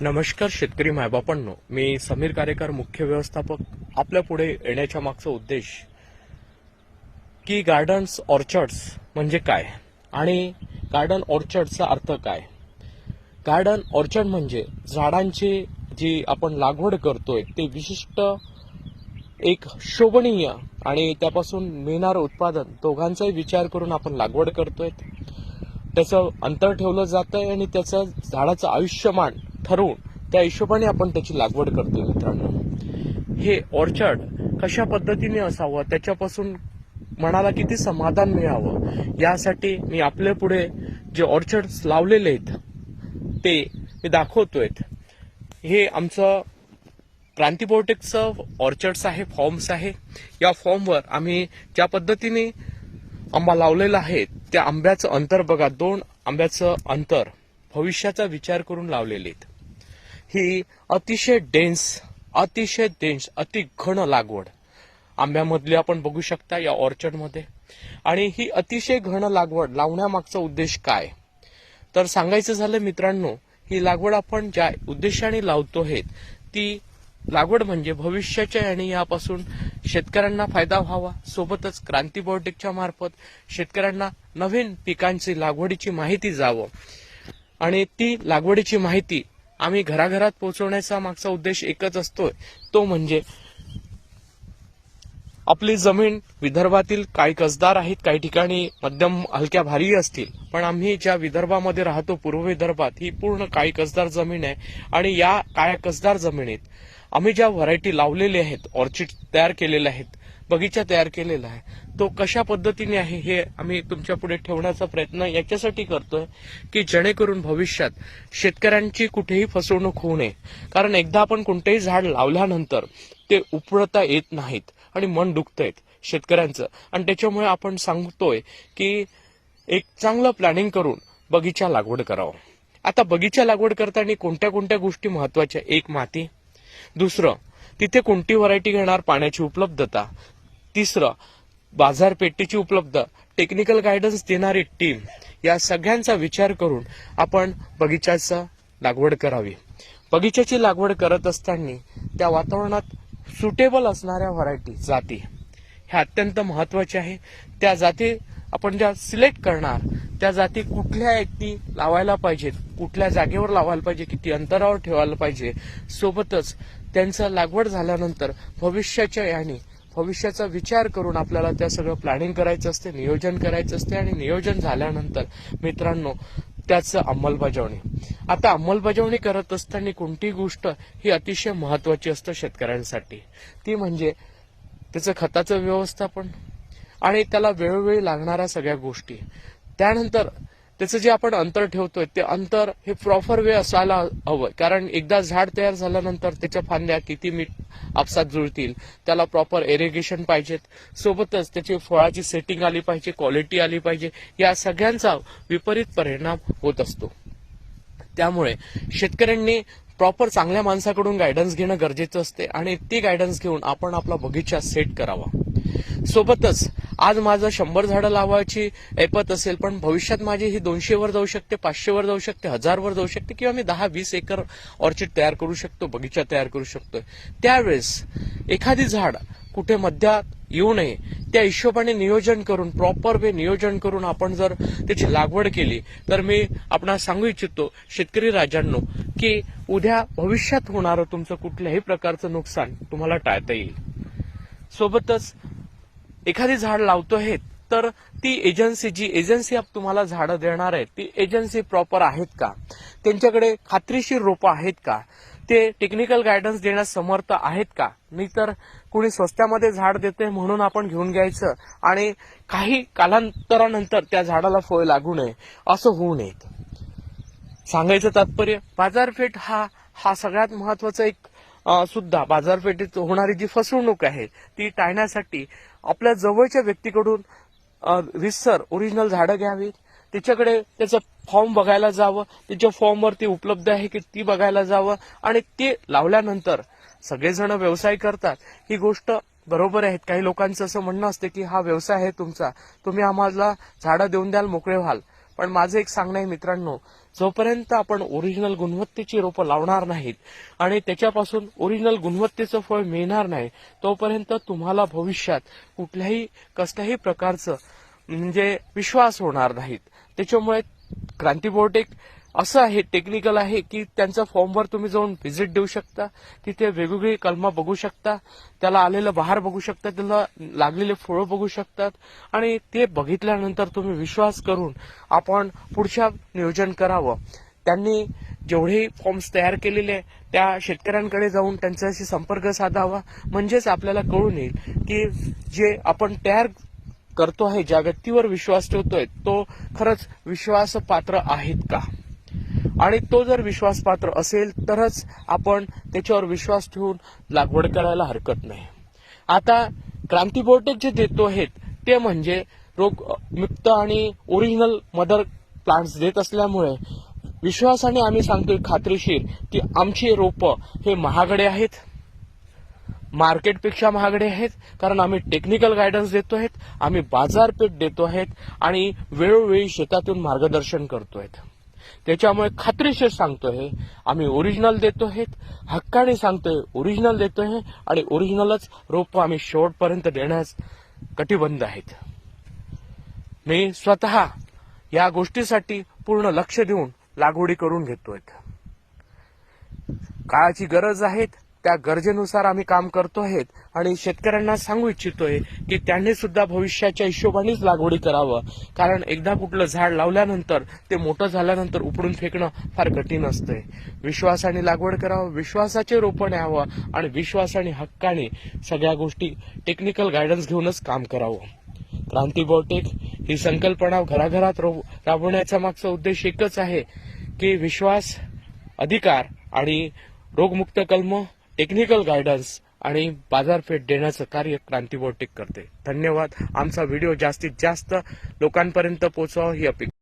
नमस्कार शेतकरी मायबापांनो मी समीर कारेकर मुख्य व्यवस्थापक. आपल्या पुढे येण्याच्या मागचा उद्देश की गार्डन्स ऑर्चर्ड्स म्हणजे काय? आणि गार्डन ऑर्चर्डचा अर्थ काय? गार्डन ऑर्चर्ड म्हणजे झाडांची जी आपण लागवड करतोय ते विशिष्ट एक शोभनीय आणि त्यापासून मिळणारं उत्पादन दोघांचाही विचार करून आपण लागवड करतोय. त्याचं अंतर ठेवलं जातंय आणि त्याचं झाडाचं आयुष्यमान ठरवून त्या हिशोबाने आपण त्याची लागवड करतोय मित्रांनो. हे ऑर्चर्ड कशा पद्धतीने असावं? त्याच्यापासून मनाला किती समाधान मिळावं? यासाठी मी आपल्या पुढे जे ऑर्चर्ड लावलेले आहेत ते मी दाखवतोय. हे आमचं क्रांतीबोटेकचं ऑर्चर्ड्स आहे फॉर्म्स आहे. या फॉर्मवर आम्ही ज्या पद्धतीने आंबा लावलेला आहे त्या आंब्याचं अंतर बघा. दोन आंब्याचं अंतर भविष्याचा विचार करून लावलेले आहेत. ही अतिशय डेन्स अतिशय डेन्स अति घन लागवड. आंब्यामधली आपण बघू शकता या ऑर्चर्डमध्ये. आणि ही अतिशय घन लागवड लावण्यामागचा उद्देश काय? तर सांगायचं झालं मित्रांनो ही लागवड आपण ज्या उद्देशाने लावतो आहेत ती लागवड म्हणजे भविष्याच्या आणि यापासून शेतकऱ्यांना फायदा व्हावा सोबतच क्रांती बायोटेकच्या मार्फत शेतकऱ्यांना नवीन पिकांची लागवडीची माहिती जावं. आणि ती लागवडीची माहिती आम्ही घराघरात पोहोचवण्याचा मागचा उद्देश एकच असतोय. तो म्हणजे आपली जमीन विदर्भातील काही कसदार आहेत काही ठिकाणी मध्यम हलक्या भारी असतील. पण आम्ही ज्या विदर्भामध्ये राहतो पूर्व विदर्भात ही पूर्ण काही कसदार जमीन आहे. आणि या काळ्या कसदार जमिनीत आम्ही ज्या व्हरायटी लावलेल्या आहेत ऑर्चिड तयार केलेल्या आहेत बगीचा तयार केलेला आहे. तो कशा पद्धतीने आहे हे आम्ही तुमच्यापुढे ठेवण्याचा प्रयत्न याच्यासाठी करतोय की जेणेकरून भविष्यात शेतकऱ्यांची कुठेही फसवणूक होऊ नये. कारण एकदा आपण कोणतेही झाड लावल्यानंतर ते उपळता येत नाहीत आणि मन दुखतंयत शेतकऱ्यांचं. आणि त्याच्यामुळे आपण सांगतोय की एक चांगलं प्लॅनिंग करून बगीचा लागवड करावं. आता बगीचा लागवड करताना कोणत्या कोणत्या गोष्टी महत्त्वाच्या एक माती. दुसरं तिथे कोणती व्हरायटी घेणार? पाण्याची उपलब्धता. तिसरं बाजारपेठेची उपलब्ध टेक्निकल गायडन्स देणारी टीम या सगळ्यांचा विचार करून आपण बगीचाचा लागवड करावी. बगीच्याची लागवड करत असताना त्या वातावरणात सुटेबल असणाऱ्या व्हरायटी जाती ह्या अत्यंत महत्त्वाच्या आहे. त्या जाती आपण ज्या सिलेक्ट करणार त्या जाती कुठल्या एकटी लावायला पाहिजेत कुठल्या जागेवर लावायला पाहिजे किती अंतरावर ठेवायला पाहिजे सोबतच त्यांचं लागवड झाल्यानंतर भविष्याच्या याने भविष्याचा विचार करून आपल्याला त्या सगळं प्लॅनिंग करायचं असते नियोजन करायचं असते आणि नियोजन झाल्यानंतर मित्रांनो त्याचं अंमलबजावणी. आता अंमलबजावणी करत असताना कोणती गोष्ट ही अतिशय महत्वाची असतं शेतकऱ्यांसाठी? ती म्हणजे त्याचं खताचं व्यवस्थापन आणि त्याला वेळोवेळी लागणाऱ्या सगळ्या गोष्टी. त्यानंतर त्याचं जे आपण अंतर ठेवतोय ते अंतर हे प्रॉपर वे असायला हवं. कारण एकदा झाड तयार झाल्यानंतर त्याच्या फांद्या किती मीठ आपसात जुळतील त्याला प्रॉपर इरिगेशन पाहिजेत. सोबतच त्याची फळाची सेटिंग आली पाहिजे क्वालिटी आली पाहिजे या सगळ्यांचा विपरीत परिणाम होत असतो. त्यामुळे शेतकऱ्यांनी प्रॉपर चांगल्या माणसाकडून गायडन्स घेणं गरजेचं असते आणि ती गायडन्स घेऊन आपण आपला बगीचा सेट करावा. सोबतच आज माझं शंभर झाडं लावायची ऐपत असेल पण भविष्यात माझी ही दोनशे वर जाऊ शकते पाचशे वर जाऊ शकते हजार वर जाऊ शकते किंवा मी दहा वीस एकर ऑर्चिड तयार करू शकतो बगीचा तयार करू शकतो त्यावेळेस एखादी झाड कुठे मध्यात येऊ नये त्या हिशोबाने नियोजन करून प्रॉपर वे नियोजन करून आपण जर त्याची लागवड केली तर मी आपणास सांगू इच्छितो शेतकरी राजांनो की उद्या भविष्यात होणारं तुमचं कुठल्याही प्रकारचं नुकसान तुम्हाला टाळता येईल. सोबतच एखादी झाड लावतो आहे तर ती एजन्सी जी एजन्सी तुम्हाला झाडं देणार आहे ती एजन्सी प्रॉपर आहेत का? त्यांच्याकडे खात्रीशीर रोपं आहेत का? ते टेक्निकल गायडन्स देण्यास समर्थ आहेत का? नाही तर कुणी स्वस्त्यामध्ये झाड देते म्हणून आपण घेऊन घ्यायचं आणि काही कालांतरानंतर त्या झाडाला फळ लागू नये असं होऊ नये. सांगायचं तात्पर्य बाजारपेठ हा हा सगळ्यात महत्त्वाचा एक सुद्धा बाजारपेठेत होणारी जी फसवणूक आहे ती टाळण्यासाठी आपल्या जवळच्या व्यक्तीकडून रिसर ओरिजिनल झाडं घ्यावी तिच्याकडे त्याचं फॉर्म बघायला जावं. त्याच्या फॉर्मवर ती उपलब्ध आहे की ती बघायला जावं. आणि ते लावल्यानंतर सगळेजण व्यवसाय करतात. ही गोष्ट बरोबर आहेत काही लोकांचं असं म्हणणं असतं की हा व्यवसाय आहे तुमचा. तुम्ही आम्हाला झाडं देऊन द्याल मोकळे व्हाल. पण माझं एक सांगणं आहे मित्रांनो जोपर्यंत आपण ओरिजिनल गुणवत्तेची रोपं लावणार नाहीत आणि त्याच्यापासून ओरिजिनल गुणवत्तेचं फळ मिळणार नाही तोपर्यंत तुम्हाला भविष्यात कुठल्याही कसल्याही प्रकारचं म्हणजे विश्वास होणार नाहीत. त्याच्यामुळे क्रांती असं आहे टेक्निकल आहे की त्यांच्या फॉर्मवर तुम्ही जाऊन व्हिजिट देऊ शकता तिथे वेगवेगळी कलमा बघू शकता त्याला आलेलं बहार बघू शकता त्याला लागलेले फळं बघू शकतात आणि ते बघितल्यानंतर तुम्ही विश्वास करून आपण पुढच्या नियोजन करावं. त्यांनी जेवढे फॉर्म्स तयार केलेले त्या शेतकऱ्यांकडे जाऊन त्यांच्याशी संपर्क साधावा. म्हणजेच आपल्याला कळून येईल की जे आपण तयार करतो आहे ज्या व्यक्तीवर विश्वास ठेवतोय तो खरंच विश्वासपात्र आहेत का? आणि तो जर विश्वासपात्र असेल तरच आपण त्याच्यावर विश्वास ठेवून लागवड करायला हरकत नाही. आता क्रांती जे देतो आहेत ते म्हणजे रोग मुक्त आणि ओरिजिनल मदर प्लांट्स देत असल्यामुळे विश्वासाने आम्ही सांगतोय खात्रीशीर की आमची रोपं हे महागडे आहेत. मार्केटपेक्षा महागडे आहेत कारण आम्ही टेक्निकल गायडन्स देतो आहेत आम्ही बाजारपेठ देतो आहेत आणि वेळोवेळी शेतातून मार्गदर्शन करतो आहेत. त्याच्यामुळे खात्रीशीर सांगतोय आम्ही ओरिजिनल देतो आहेत हक्काने सांगतोय ओरिजिनल देतोय आणि ओरिजिनलच रोप आम्ही शेवटपर्यंत देण्यास कटिबंध आहेत. मी स्वतः या गोष्टीसाठी पूर्ण लक्ष देऊन लागवडी करून घेतोय. काळाची गरज आहेत त्या गरजेनुसार आम्ही काम करतो आहेत आणि शेतकऱ्यांना सांगू इच्छितोय की त्यांनी सुद्धा भविष्याच्या हिशोबानेच लागवडी करावं. कारण एकदा कुठलं झाड लावल्यानंतर ते मोठं झाल्यानंतर उपडून फेकणं फार कठीण असतंय. विश्वासाने लागवड करावं विश्वासाचे रोपण यावं आणि विश्वासाने हक्काने सगळ्या गोष्टी टेक्निकल गायडन्स घेऊनच काम करावं. क्रांती बॉटेक ही संकल्पना घराघरात राबवण्याचा मागचा उद्देश एकच आहे की विश्वास अधिकार आणि रोगमुक्त कलम टेक्निकल गायडन्स आणि बाजारपेठ देण्याचं कार्य क्रांती बॉटेक करते. धन्यवाद. आमचा व्हिडिओ जास्तीत जास्त लोकांपर्यंत पोहोचवा ही अपेक्षा.